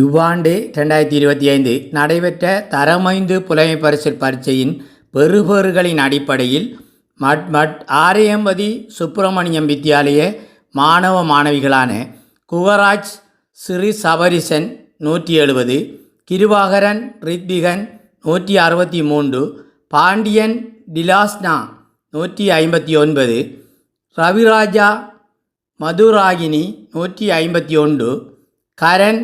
இவ்வாண்டு ரெண்டாயிரத்தி இருபத்தி ஐந்து நடைபெற்ற தரமைந்து புலமை பரிசில் பரீட்சையின் பெறுபேறுகளின் அடிப்படையில் மட் மட் ஆரியம்பதி சுப்பிரமணியம் வித்யாலய மாணவ மாணவிகளான குகராஜ் ஸ்ரீ சபரிசன் நூற்றி எழுபது கிருவாகரன் ரித்விகன் நூற்றி அறுபத்தி மூன்று பாண்டியன் டிலாஸ்னா நூற்றி ஐம்பத்தி ஒன்பது ரவிராஜா மதுராகினி நூற்றி ஐம்பத்தி ஒன்று கரண்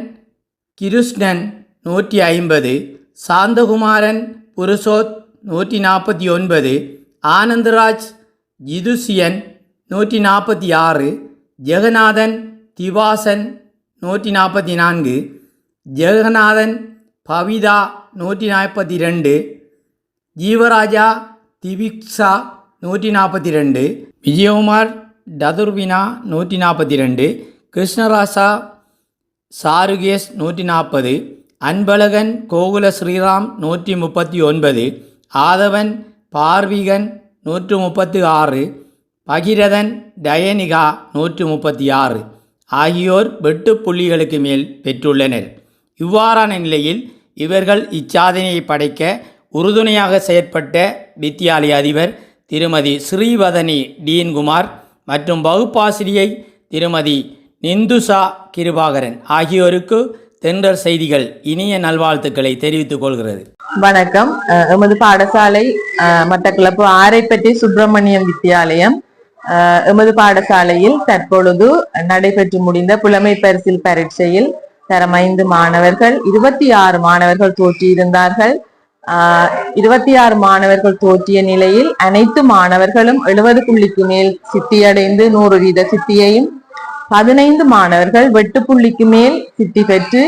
கிருஷ்ணன் நூற்றி ஐம்பது சாந்தகுமாரன் புருஷோத் நூற்றி நாற்பத்தி ஒன்பது ஆனந்தராஜ் ஜிதுசியன் நூற்றி நாற்பத்தி ஆறு ஜெகநாதன் திவாசன் நூற்றி நாற்பத்தி நான்கு ஜெகநாதன் பவிதா நூற்றி நாற்பத்தி ரெண்டு ஜீவராஜா திவிக்ஷா நூற்றி நாற்பத்தி ரெண்டு விஜயகுமார் டதுர்வினா நூற்றி நாற்பத்தி ரெண்டு கிருஷ்ணராசா சாருகேஷ் நூற்றி நாற்பது அன்பழகன் கோகுல ஸ்ரீராம் நூற்றி முப்பத்தி ஒன்பது ஆதவன் பார்விகன் நூற்று முப்பத்து ஆறு பகிரதன் டயனிகா நூற்று முப்பத்தி ஆறு ஆகியோர் வெட்டு புள்ளிகளுக்கு மேல் பெற்றுள்ளனர். இவ்வாறான நிலையில் இவர்கள் இச்சாதனையை படைக்க உறுதுணையாக செயற்பட்ட வித்தியாலய அதிபர் திருமதி ஸ்ரீவதனி டீன்குமார் மற்றும் வகுப்பாசிரியை திருமதி நிந்துஷா கிருபாகரன் ஆகியோருக்கு தென்றல் செய்திகள் இனிய நல்வாழ்த்துக்களை தெரிவித்துக் கொள்கிறது. வணக்கம். அஹ் எமது பாடசாலை மட்டக்களப்பு ஆரைப்பட்டி சுப்பிரமணியம் வித்தியாலயம் எமது பாடசாலையில் தற்பொழுது நடைபெற்று முடிந்த புலமை பரிசில் பரீட்சையில் தரம் ஐந்து மாணவர்கள் இருபத்தி ஆறு மாணவர்கள் தோற்றியிருந்தார்கள். இருபத்தி ஆறு மாணவர்கள் தோற்றிய நிலையில் அனைத்து மாணவர்களும் எழுபது புள்ளிக்கு மேல் சித்தியடைந்து நூறு வீத சித்தியையும் பதினைந்து மாணவர்கள் வெட்டு புள்ளிக்கு மேல் சித்தி பெற்று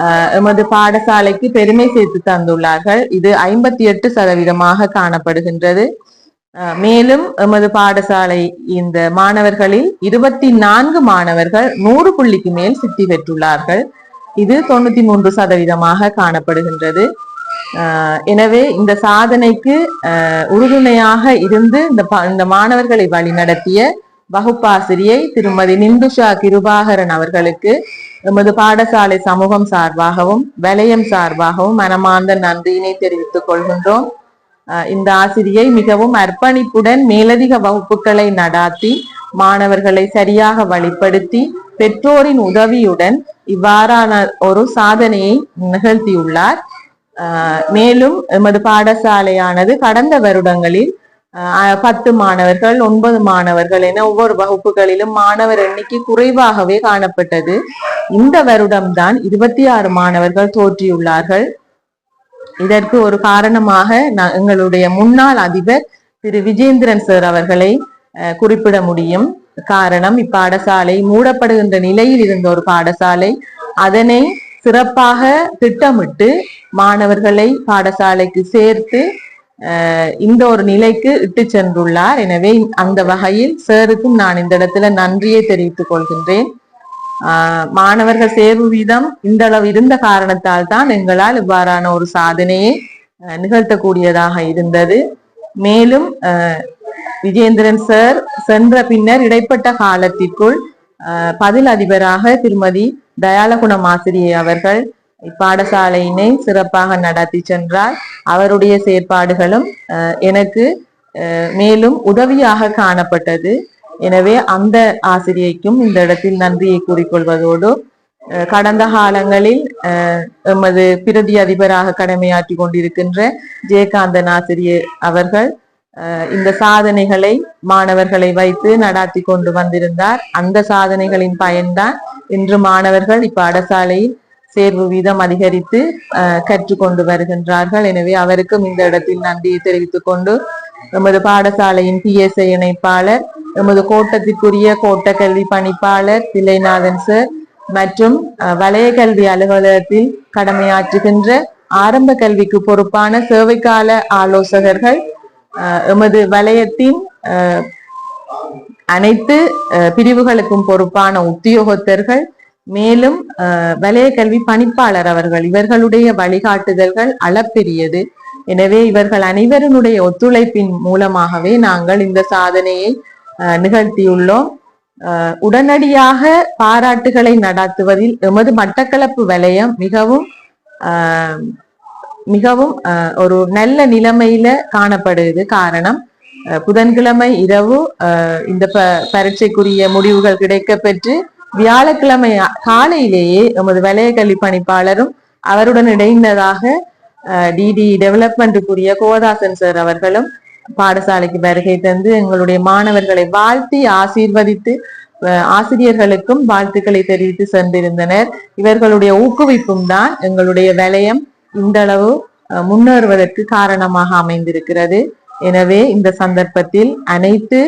ஆஹ், எமது பாடசாலைக்கு பெருமை சேர்த்து தந்துள்ளார்கள். இது ஐம்பத்தி எட்டு சதவீதமாக காணப்படுகின்றது. ஆஹ், மேலும் எமது பாடசாலை இந்த மாணவர்களில் இருபத்தி நான்கு மாணவர்கள் நூறு புள்ளிக்கு மேல் சித்தி பெற்றுள்ளார்கள். இது தொண்ணூத்தி மூன்று சதவீதமாக காணப்படுகின்றது. எனவே இந்த சாதனைக்கு உறுதுணையாக இருந்து இந்த இந்த மாணவர்களை வழிநடத்திய வகுப்பாசிரியை திருமதி நிந்துஷா கிருபாகரன் அவர்களுக்கு எமது பாடசாலை சமூகம் சார்பாகவும் வலயம் சார்பாகவும் மனமார்ந்த நன்றியினை தெரிவித்துக் கொள்கின்றோம். இந்த ஆசிரியை மிகவும் அர்ப்பணிப்புடன் மேலதிக வகுப்புகளை நடாத்தி மாணவர்களை சரியாக வழிப்படுத்தி பெற்றோரின் உதவியுடன் இவ்வாறான ஒரு சாதனையை நிகழ்த்தியுள்ளார். மேலும் எமது பாடசாலையானது கடந்த வருடங்களில் பத்து மாணவர்கள் ஒன்பது மாணவர்கள் என ஒவ்வொரு வகுப்புகளிலும் மாணவர் எண்ணிக்கை குறைவாகவே காணப்பட்டது. இந்த வருடம்தான் இருபத்தி ஆறு மாணவர்கள் தோற்றியுள்ளார்கள். இதற்கு ஒரு காரணமாக எங்களுடைய முன்னாள் அதிபர் திரு விஜேந்திரன் சார் அவர்களை குறிப்பிட முடியும். காரணம் இப்பாடசாலை மூடப்படுகின்ற நிலையில் இருந்த ஒரு பாடசாலை. அதனை சிறப்பாக திட்டமிட்டு மாணவர்களை பாடசாலைக்கு சேர்த்து இந்த ஒரு நிலைக்கு இட்டு சென்றுள்ளார். எனவே அந்த வகையில் சாருக்கும் நான் இந்த இடத்துல நன்றியை தெரிவித்துக் கொள்கின்றேன். மாணவர்கள் சேர்வு வீதம் இந்த அளவு இருந்த காரணத்தால் தான் எங்களால் இவ்வாறான ஒரு சாதனையை நிகழ்த்தக்கூடியதாக இருந்தது. மேலும் விஜேந்திரன் சார் சென்ற பின்னர் இடைப்பட்ட காலத்திற்குள் பதில் அதிபராக திருமதி தயாலகுணம் ஆசிரியை அவர்கள் இப்பாடசாலையினை சிறப்பாக நடத்தி சென்றார். அவருடைய செயற்பாடுகளும் அஹ், எனக்கு அஹ், மேலும் உதவியாக காணப்பட்டது. எனவே அந்த ஆசிரியைக்கும் இந்த இடத்தில் நன்றியை கூறிக்கொள்வதோடு அஹ், கடந்த காலங்களில் அஹ், எமது பிரதி அதிபராக கடமையாற்றி கொண்டிருக்கின்ற ஜெயகாந்தன் ஆசிரியர் அவர்கள் அஹ், இந்த சாதனைகளை மாணவர்களை வைத்து நடாத்தி கொண்டு வந்திருந்தார். அந்த சாதனைகளின் பயன்தான் இன்று மாணவர்கள் இப்பாடசாலையில் சேர்வு வீதம் அதிகரித்து அஹ், கற்றுக்கொண்டு வருகின்றார்கள். எனவே அவருக்கும் இந்த இடத்தில் நன்றியை தெரிவித்துக் கொண்டு எமது பாடசாலையின் பிஎஸ்ஐ இணைப்பாளர் எமது கோட்டத்திற்குரிய கோட்ட கல்வி பணிப்பாளர் தில்லைநாதன் சார் மற்றும் அஹ், வலய கல்வி அலுவலகத்தில் கடமையாற்றுகின்ற ஆரம்ப கல்விக்கு பொறுப்பான சேவைக்கால ஆலோசகர்கள் எமது வலயத்தின் அனைத்து பிரிவுகளுக்கும் பொறுப்பான உத்தியோகத்தர்கள் மேலும் வலய கல்வி பணிப்பாளர் அவர்கள் இவர்களுடைய வழிகாட்டுதல்கள் அளப்பெரியது. எனவே இவர்கள் அனைவருடைய ஒத்துழைப்பின் மூலமாகவே நாங்கள் இந்த சாதனையை நிகழ்த்தியுள்ளோம். உடனடியாக பாராட்டுகளை நடத்துவதில் எமது மட்டக்களப்பு வலயம் மிகவும் மிகவும் ஒரு நல்ல நிலைமையில காணப்படுகிறது காரணம். புதன்கிழமை இரவு அஹ், இந்த ப பரீட்சைக்குரிய முடிவுகள் கிடைக்க பெற்று வியாழக்கிழமை காலையிலேயே எமது வலய பணிப்பாளரும் அவருடன் இணைந்ததாக டிடி டெவலப்மெண்ட்டுக்குரிய கோதாசன் சார் அவர்களும் பாடசாலைக்கு வருகை தந்து எங்களுடைய மாணவர்களை வாழ்த்தி ஆசீர்வதித்து அஹ், ஆசிரியர்களுக்கும் வாழ்த்துக்களை தெரிவித்து சென்றிருந்தனர். இவர்களுடைய ஊக்குவிப்பும் தான் எங்களுடைய வலயம் இந்த அளவு அஹ், முன்னேறுவதற்கு காரணமாக அமைந்திருக்கிறது. எனவே இந்த சந்தர்ப்பத்தில் அனைத்து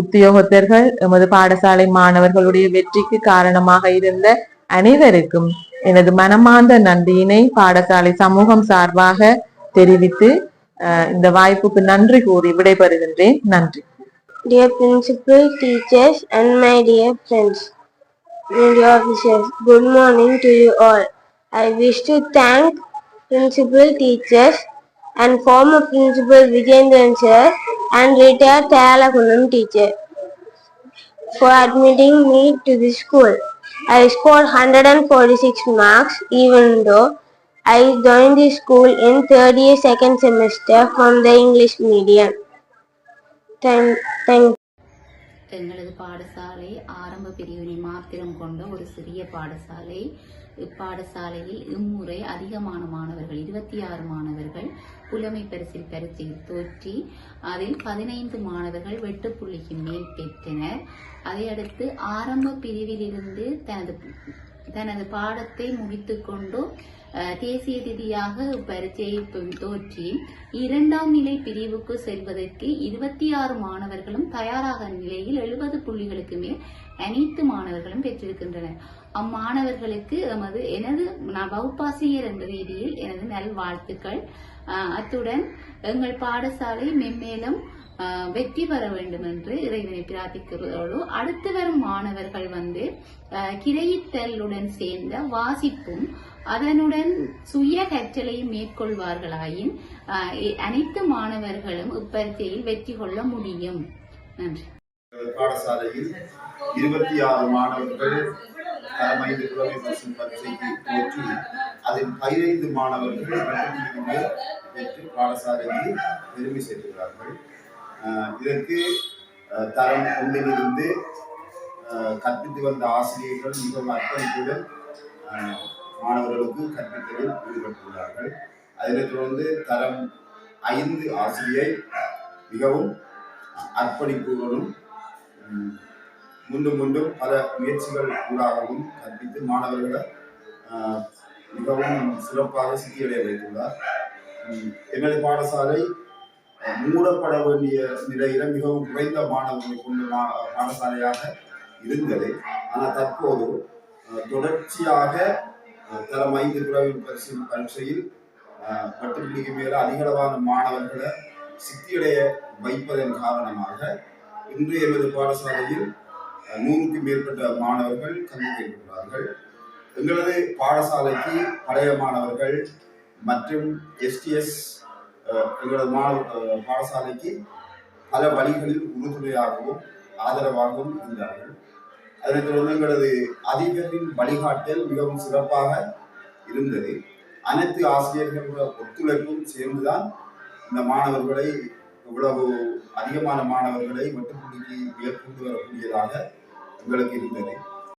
உத்தியோகத்தர்கள் எமது பாடசாலை மாணவர்களுடைய வெற்றிக்கு காரணமாக இருந்த அனைவருக்கும் எனது மனமார்ந்த நன்றியினை பாடசாலை சமூகம் சார்பாக தெரிவித்து அஹ், இந்த வாய்ப்புக்கு நன்றி கூறி விடைபெறுகின்றேன் நன்றி Dear principal, teachers, and my dear friends, media officers, good morning to you all. I wish to thank principal, teachers, and former principal Vijendran sir and retired Thayalakunam teacher for admitting me to this school. I scored 146 marks even though I joined the school in third year second semester from the English medium. Thank, thank எங்களது பாடசாலை ஆரம்ப பிரிவினை மாத்திரம் கொண்ட ஒரு சிறிய பாடசாலை. இப்பாடசாலையில் இம்முறை அதிகமான மாணவர்கள் இருபத்தி ஆறு மாணவர்கள் புலமை பரிசில் பரீட்சையில் தோற்றி அதில் பதினைந்து மாணவர்கள் வெட்டுப்புள்ளிக்கு மேல் பெற்றனர் அதையடுத்து ஆரம்ப பிரிவிலிருந்து தனது தனது பாடத்தை முடித்துக்கொண்டு தேசிய ரீதியாக பரீட்சையை தோற்றி இரண்டாம் நிலை பிரிவுக்கு செல்வதற்கு இருபத்தி ஆறு மாணவர்களும் தயாராக நிலையில் எழுபது புள்ளிகளுக்கு மேல் அனைத்து மாணவர்களும் பெற்றிருக்கின்றனர். அம்மாணவர்களுக்கு எமது எனது நான் வகுப்பாசிரியர் என்ற ரீதியில் எனது நல்வாழ்த்துக்கள். அத்துடன் எங்கள் பாடசாலை மென்மேலும் வெற்றி பெற வேண்டும் என்று இறைவனை பிரார்த்திக்கிறதோடு அடுத்து வரும் மாணவர்கள் வந்து அஹ், கிரையித்தலுடன் சேர்ந்த வாசிப்பும் அதனுடன் சுய கற்றலையும் மேற்கொள்வார்களாயின் அனைத்து மாணவர்களும் இப்பரீட்சையில் வெற்றி கொள்ள முடியும். நன்றி. பாடசாலையில் இருபத்தி ஆறு மாணவர்கள் தரமைந்து புலமை பரீட்சைக்கு தோற்றி அதில் பதினைந்து மாணவர்கள் வெற்றி பாடசாலைக்கு பெருமை சேர்க்கிறார்கள். இதற்கு தரம் ஒன்றிலிருந்து கற்பித்து வந்த ஆசிரியர்கள் மிகவும் அர்ப்பணிப்புடன் மாணவர்களுக்கு கற்பித்தலில் ஈடுபட்டுள்ளார்கள். அதனைத் தொடர்ந்து தரம் ஐந்து ஆசிரியை மிகவும் அர்ப்பணிப்புகளும் முன்னும் முன்னும் பல முயற்சிகள் ஊடாகவும் கற்பித்து மாணவர்களை மிகவும் சிறப்பாக சித்தியடைய வைத்துள்ளார். எனது பாடசாலை மூடப்பட வேண்டிய நிலையில மிகவும் குறைந்த மாணவர்களை கொண்ட மா- பாடசாலையாக இருந்தது. ஆனால் தற்போது தொடர்ச்சியாக தரம் ஐந்து துறவின் பரிசு பரீட்சையில் அஹ், பத்து புள்ளிக்கு மேல அதிகளவான மாணவர்களை சித்தியடைய வைப்பதன் காரணமாக இன்று எமது பாடசாலையில் நூறுக்கு மேற்பட்ட மாணவர்கள் கல்வி பயில்கிறார்கள் எங்களது பாடசாலைக்கு பழைய மாணவர்கள் மற்றும் எஸ்டிஎஸ் எங்களது மாணவ பாடசாலைக்கு பல வழிகளில் உறுதுணையாகவும் ஆதரவாகவும் இருந்தார்கள். அதனைத் தொடர்ந்து எங்களது அதிபரின் வழிகாட்டல் மிகவும் சிறப்பாக இருந்தது. அனைத்து ஆசிரியர்களோட ஒத்துழைப்பும் சேர்ந்துதான் இந்த மாணவர்களை இவ்வளவு அதிகமான மாணவர்களை வெட்டுப்புள்ளிக்கு மேற்கொண்டு வரக்கூடியதாக எங்களுக்கு இருந்தது.